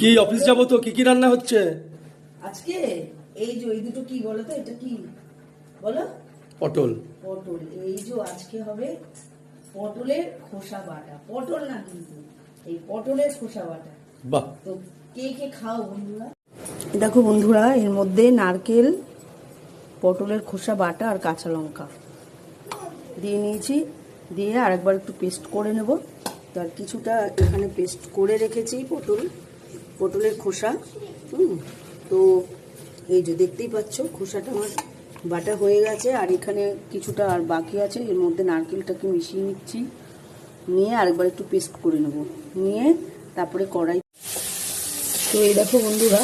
কি অফিস যাব তো? কি কি রান্না হচ্ছে? আজকে এই যে এই দুটো কি বলো তো? এটা কি? বলো। পটল। পটল। এই যে আজকে হবে পটলের খোসা বাটা। পটল না কিন্তু এই পটলের খোসা বাটা। বাহ। তো কে কে খাও বন্ধুরা? দেখো বন্ধুরা এর মধ্যে নারকেল পটলের খোসা বাটা আর কাঁচা লঙ্কা। দিয়ে নিয়েছি। দিয়ে আরেকবার একটু পেস্ট করে নেব। তার কিছুটা এখানে পেস্ট করে রেখেছি পটল। পটলের খোসা, হুম, তো এই যে দেখতেই পাচ্ছ, খোসাটা আমার বাটা হয়ে গেছে, আর এখানে কিছুটা আর বাকি আছে, এর মধ্যে নারকেলটাকে মিশিয়ে নিচ্ছি, নিয়ে আরেকবার একটু পেস্ট করে নেব, নিয়ে তারপরে কড়াই। তো এই দেখো বন্ধুরা,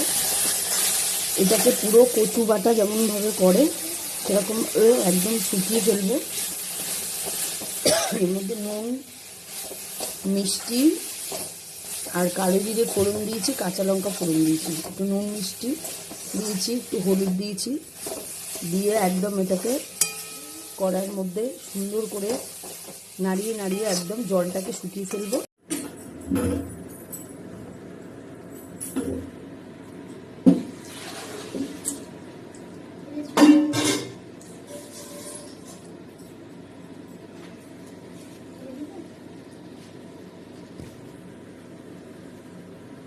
এটাকে পুরো কচু বাটা যেমনভাবে করে, সেরকম একদম শুকিয়ে ফেলব এর মধ্যে নুন, মিষ্টি আর কালো জিরে ফোড়ন দিয়েছি, কাঁচা লঙ্কা ফোড়ন দিয়েছি, একটু নুন মিষ্টি দিয়েছি, একটু হলুদ দিয়েছি, দিয়ে একদম এটাকে কড়াইয়ের মধ্যে সুন্দর করে নাড়িয়ে নাড়িয়ে একদম জলটাকে শুকিয়ে ফেলব।